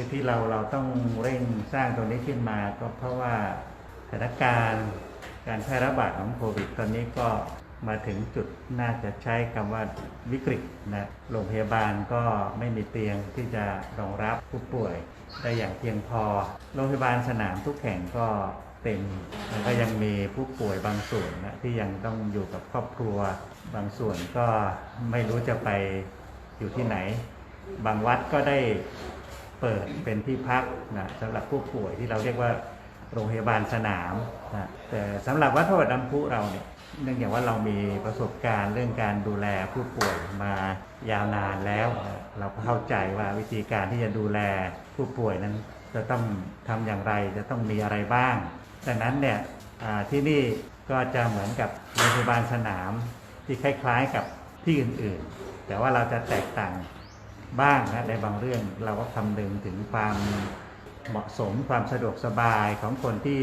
คือที่เราเราต้องเร่งสร้างตรงนี้ขึ้นมา ก็เพราะว่าสถานการณ์การแพร่ระบาดของโควิด ตอนนี้ก็มาถึงจุดน่าจะใช้คำว่าวิกฤตนะโรงพยาบาลก็ไม่มีเตียงที่จะรองรับผู้ป่วยได้อย่างเพียงพอ โรงพยาบาลสนามทุกแห่งก็เต็มแล้วก็ยังมีผู้ป่วยบางส่วนนะที่ยังต้องอยู่กับครอบครัว บางส่วนก็ไม่รู้จะไปอยู่ที่ไหน บางวัดก็ได้ เปิดเป็นที่พักนะสำหรับผู้ป่วยที่เราเรียกว่าโรงพยาบาลสนามนะแต่สำหรับวัดพระบาทน้ำพุเราเนี่ยเนื่องจากว่าเรามีประสบการณ์เรื่องการดูแลผู้ป่วยมายาวนานแล้ว เราก็เข้าใจว่าวิธีการที่จะดูแลผู้ป่วยนั้น จะต้องทำอย่างไรจะต้องมีอะไรบ้างดังนั้นเนี่ยที่นี่ก็จะเหมือนกับโรงพยาบาลสนามที่คล้าย ๆกับที่อื่นๆ แต่ว่าเราจะแตกต่าง บ้างนะในบางเรื่องเราก็คำนึงถึงความเหมาะสมความสะดวกสบายของคนที่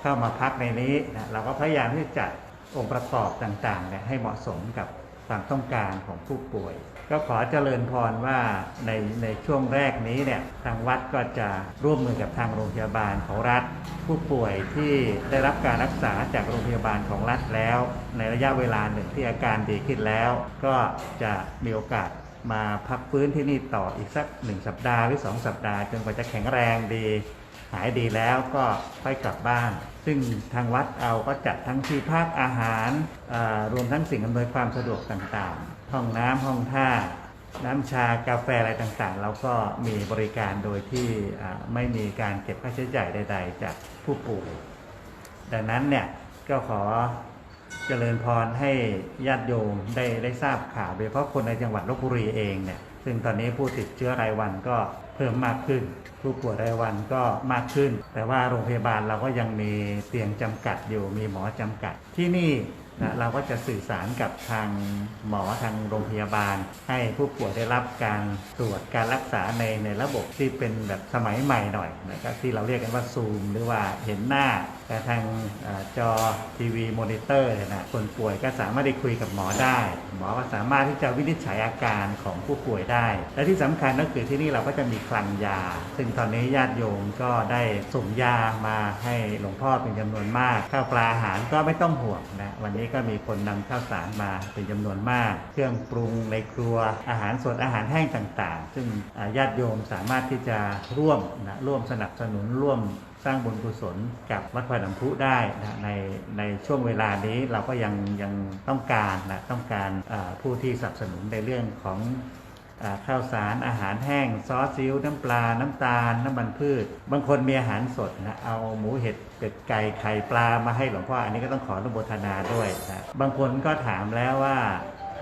เข้ามาพักในนี้นะเราก็พยายามที่จะจัดองค์ประกอบต่างๆเนี่ยให้เหมาะสมกับความต้องการของผู้ป่วย ก็ขอเจริญพรว่าในในช่วงแรกนี้เนี่ยทางวัดก็จะร่วมมือกับทางโรงพยาบาลของรัฐ ผู้ป่วยที่ได้รับการรักษาจากโรงพยาบาลของรัฐแล้ว ในระยะเวลาหนึ่งที่อาการดีขึ้นแล้ว ก็จะมีโอกาส มาพักฟื้นที่นี่ต่ออีกสักหนึ่งสัปดาห์หรือ2สัปดาห์จนกว่าจะแข็งแรงดี หายดีแล้วก็ค่อยกลับบ้าน ซึ่งทางวัดเอาก็จัดทั้งที่พักอาหารรวมทั้งสิ่งอำนวยความสะดวกต่างๆ ห้องน้ำห้องท่า น้ำชากาแฟอะไรต่างๆ เราก็มีบริการโดยที่ไม่มีการเก็บค่าใช้จ่ายใด ๆ จากผู้ป่วยดังนั้นเนี่ยก็ขอ เจริญพรให้ญาติโยมได้ได้ทราบข่าวโดยเฉพาะคนในจังหวัดลบบุรีเองเนี่ยซึ่งตอนนี้ผู้ติดเชื้อรายวันก็เพิ่มมากขึ้น ผู้ป่วยรายวันก็มากขึ้น แต่ว่าโรงพยาบาลเราก็ยังมีเตียงจำกัดอยู่มีหมอจำกัดที่นี่นะเราก็จะสื่อสารกับทางหมอทางโรงพยาบาล ให้ผู้ป่วยได้รับการตรวจการรักษาในในระบบที่เป็นแบบสมัยใหม่หน่อยนะครับที่เราเรียกกันว่าซูม หรือว่าเห็นหน้าแต่ทางอจอทีวีมอนิเตอร์เนี่ยนะคนป่วยก็สามารถได้คุยกับหมอได้ หมอก็สามารถที่จะวินิจฉัยอาการของผู้ป่วยได้ และที่สำคัญก็คือที่นี่เราก็จะมีคลังยา ซึ่งตอนนี้ญาติโยมก็ได้ส่งยามาให้หลวงพ่อเป็นจำนวนมากข้าวปลาอาหารก็ไม่ต้องห่วงนะวันนี้ก็มีคนนำข้าวสารมาเป็นจำนวนมาก เครื่องปรุงในครัวอาหารสดอาหารแห้งต่างๆ ซึ่งญาติโยมสามารถที่จะร่วมนะร่วมสนับสนุนร่วม สร้างบุญกุศลกับวัดพระน้ำพุได้นะในในช่วงเวลานี้เราก็ยังยังต้องการนะต้องการผู้ที่สนับสนุนในเรื่องของอข้าวสารอาหารแห้ง ซอสซีอิ๊วน้ำปลา น้ำตาล น้ำมันพืช บางคนมีอาหารสดนะเอาหมูเห็ดเป็ดไก่ไข่ปลามาให้หลวงพ่ออันนี้ก็ต้องขออนุโมทนาด้วยนะบางคนก็ถามแล้วว่า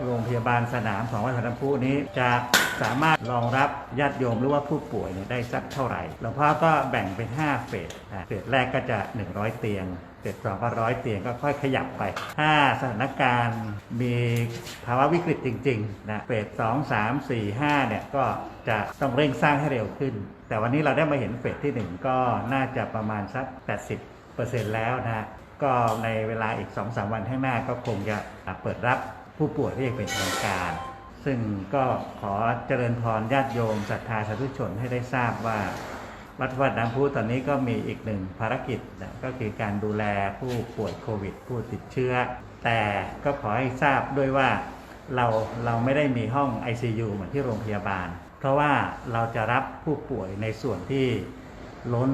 โรงพยาบาลสนามของวัดพระน้ำพุนี้จะสามารถรองรับญาติโยมหรือว่าผู้ป่วยเนี่ยได้สักเท่าไหร่หลวงพ่อก็แบ่งเป็น 5 เฟสเฟสแรกก็จะ 100 เตียงเฟสสองก็ร้อยเตียงก็ค่อยขยับไป ถ้าสถานการณ์มีภาวะวิกฤตจริงๆนะเฟสสองสามสี่ห้าเนี่ยก็จะต้องเร่งสร้างให้เร็วขึ้น แต่วันนี้เราได้มาเห็นเฟสที่ 1 ก็น่าจะประมาณสัก 80%แล้วนะฮะก็ในเวลาอีก 2-3 วันข้างหน้าก็คงจะเปิดรับ ผู้ป่วยที่เป็นทางการ ซึ่งก็ขอเจริญพรญาติโยมศรัทธาสาธุชนให้ได้ทราบว่า วัดวัดน้ำพุตอนนี้ก็มีอีกหนึ่งภารกิจนะก็คือการดูแลผู้ป่วยโควิด ผู้ติดเชื้อ แต่ก็ขอให้ทราบด้วยว่าเราเราไม่ได้มีห้อง ICU เหมือนที่โรงพยาบาล เพราะว่าเราจะรับผู้ป่วยในส่วนที่ล้น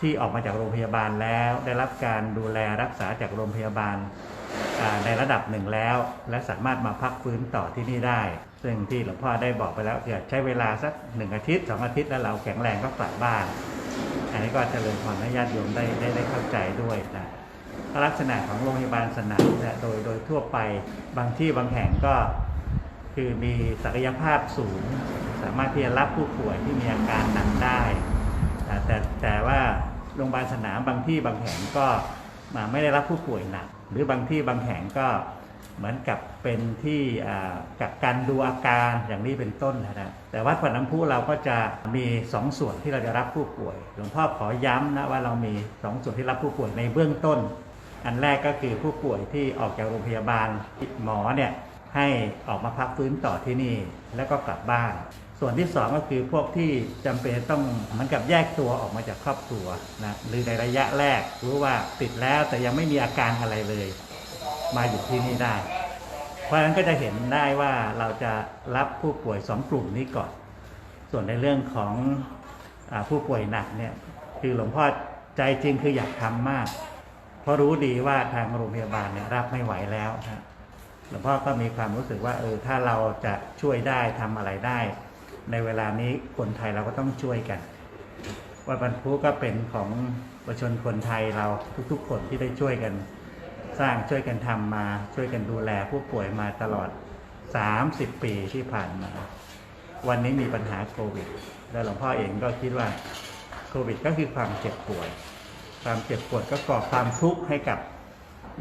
ที่ออกมาจากโรงพยาบาลแล้ว ได้รับการดูแลรักษาจากโรงพยาบาล ในระดับหนึ่งแล้ว และสามารถมาพักฟื้นต่อที่นี่ได้ ซึ่งที่หลวงพ่อได้บอกไปแล้วจะใช้เวลาสักหนึ่งอาทิตย์สองอาทิตย์แล้วเราแข็งแรงก็กลับบ้านอันนี้ก็เจริญพรให้ญาติโยมได้ได้ได้เข้าใจด้วยนะลักษณะของโรงพยาบาลสนามเนี่ยโดยโดยทั่วไปบางที่บางแห่งก็คือมีศักยภาพสูง สามารถที่จะรับผู้ป่วยที่มีอาการหนักได้แต่แต่ว่าโรงพยาบาลสนามบางที่บางแห่งก็มาไม่ได้รับผู้ป่วยหนัก หรือบางที่บางแห่งก็เหมือนกับเป็นที่กักกันดูอาการอย่างนี้เป็นต้นนะฮะแต่วัดพระน้ำพุเราก็จะมีสองส่วนที่เราจะรับผู้ป่วย หลวงพ่อขอย้ำนะว่าเรามีสองส่วนที่รับผู้ป่วยในเบื้องต้น อันแรกก็คือผู้ป่วยที่ออกจากโรงพยาบาลหมอเนี่ยให้ออกมาพักฟื้นต่อที่นี่แล้วก็กลับบ้าน ส่วนที่สองก็คือพวกที่จำเป็นต้องเหมือนกับแยกตัวออกมาจากครอบครัวนะหรือในระยะแรกรู้ว่าติดแล้วแต่ยังไม่มีอาการอะไรเลย มาอยู่ที่นี่ได้ เพราะฉะนั้นก็จะเห็นได้ว่าเราจะรับผู้ป่วยสองกลุ่มนี้ก่อน ส่วนในเรื่องของอผู้ป่วยหนักเนี่ยคือหลวงพ่อใจจริงคืออยากทำมาก เพราะรู้ดีว่าทางโรงพยาบาลเนี่ยรับไม่ไหวแล้วนะหลวงพ่อก็มีความรู้สึกว่าเออถ้าเราจะช่วยได้ทำอะไรได้ ในเวลานี้คนไทยเราก็ต้องช่วยกันวันบรรพุก็เป็นของประชาชนคนไทยเราทุกๆ คนที่ได้ช่วยกัน สร้างช่วยกันทำมาช่วยกันดูแลผู้ป่วยมาตลอด 30 ปีที่ผ่านมา วันนี้มีปัญหาโควิด แล้วหลวงพ่อเองก็คิดว่าโควิดก็คือความเจ็บป่วย ความเจ็บปวดก็ก่อความทุกข์ให้กับ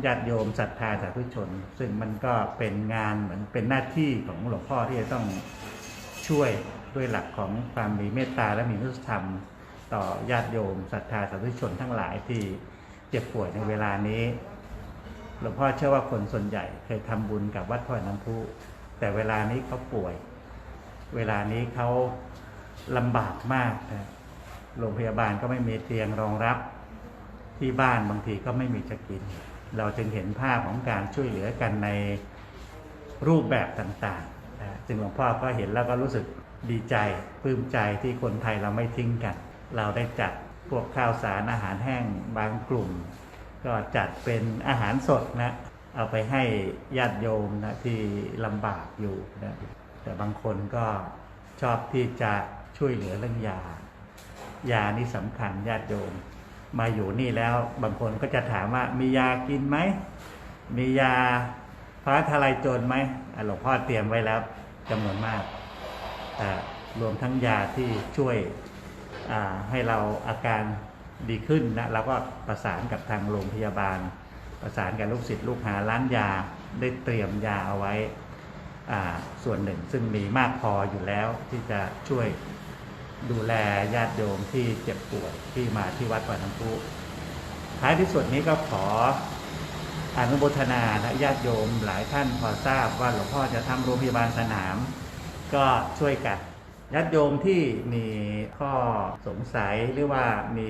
ญาติโยมศรัทธาสาธุชน ซึ่งมันก็เป็นงานเหมือนเป็นหน้าที่ของหลวงพ่อที่จะต้อง ช่วยด้วยหลักของความมีเมตตาและมีมุสธรรม ต่อญาติโยมศรัทธาสาธุชนทั้งหลายที่เจ็บป่วยในเวลานี้ หลวงพ่อเชื่อว่าคนส่วนใหญ่เคยทำบุญกับวัดพ่อน้ำพุแต่เวลานี้เขาป่วย เวลานี้เขาลำบากมากนะโรงพยาบาลก็ไม่มีเตียงรองรับ ที่บ้านบางทีก็ไม่มีจะกิน เราจึงเห็นภาพของการช่วยเหลือกันในรูปแบบต่าง ๆนะจึงหลวงพ่อก็เห็นแล้วก็รู้สึกดีใจปลื้มใจที่คนไทยเราไม่ทิ้งกัน เราได้จัดพวกข้าวสารอาหารแห้งบางกลุ่ม ก็จัดเป็นอาหารสดนะ เอาไปให้ญาติโยมนะที่ลำบากอยู่นะแต่บางคนก็ชอบที่จะช่วยเหลือเรื่องยา ยานี่สำคัญญาติโยม มาอยู่นี่แล้วบางคนก็จะถามว่ามียากินไหม มียา ฟ้าทลายโจรไหมหลวงพ่อเตรียมไว้แล้วจำนวนมาก รวมทั้งยาที่ช่วยให้เราอาการดีขึ้นนะเราก็ประสานกับทางโรงพยาบาล ประสานกับลูกศิษย์ลูกหาร้านยาได้เตรียมยาเอาไว้ส่วนหนึ่งซึ่งมีมากพออยู่แล้วที่จะช่วยดูแลญาติโยมที่เจ็บป่วยที่มาที่วัดป่าน้ำพุท้ายที่สุดนี้ก็ขอ อนุโมทนานะญาติโยมหลายท่านพอทราบว่าหลวงพ่อจะทำโรงพยาบาลสนาม ก็ช่วยกันญาติโยมที่มีข้อสงสัยหรือว่ามี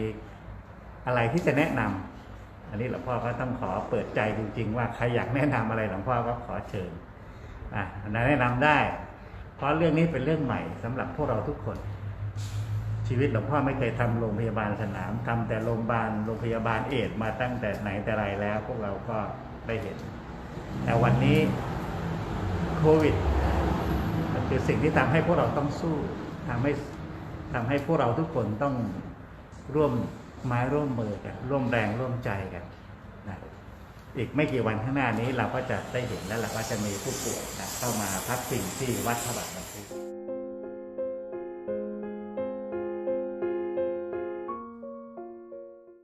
อะไรที่จะแนะนำอันนี้หลวงพ่อก็ต้องขอเปิดใจจริง ๆ ว่าใครอยากแนะนำอะไรหลวงพ่อก็ขอเชิญอะแนะนำได้ เพราะเรื่องนี้เป็นเรื่องใหม่สำหรับพวกเราทุกคน ชีวิตหลวงพ่อไม่เคยทำโรงพยาบาลสนามทำแต่โรงพยาบาลโรงพยาบาลเอดมาตั้งแต่ไหนแต่ไรแล้ว พวกเราก็ได้เห็น แต่วันนี้โควิดมันคือสิ่งที่ทำให้พวกเราต้องสู้ทำให้ทำให้พวกเราทุกคนต้องร่วมไม้ร่วมมือกันร่วมแรงร่วมใจกันนะอีกไม่กี่วันข้างหน้านี้เราก็จะได้เห็นแล้วล่ะว่าจะมีผู้ป่วยนะเข้ามาพักพิงที่วัดพระบาทน้ำพุ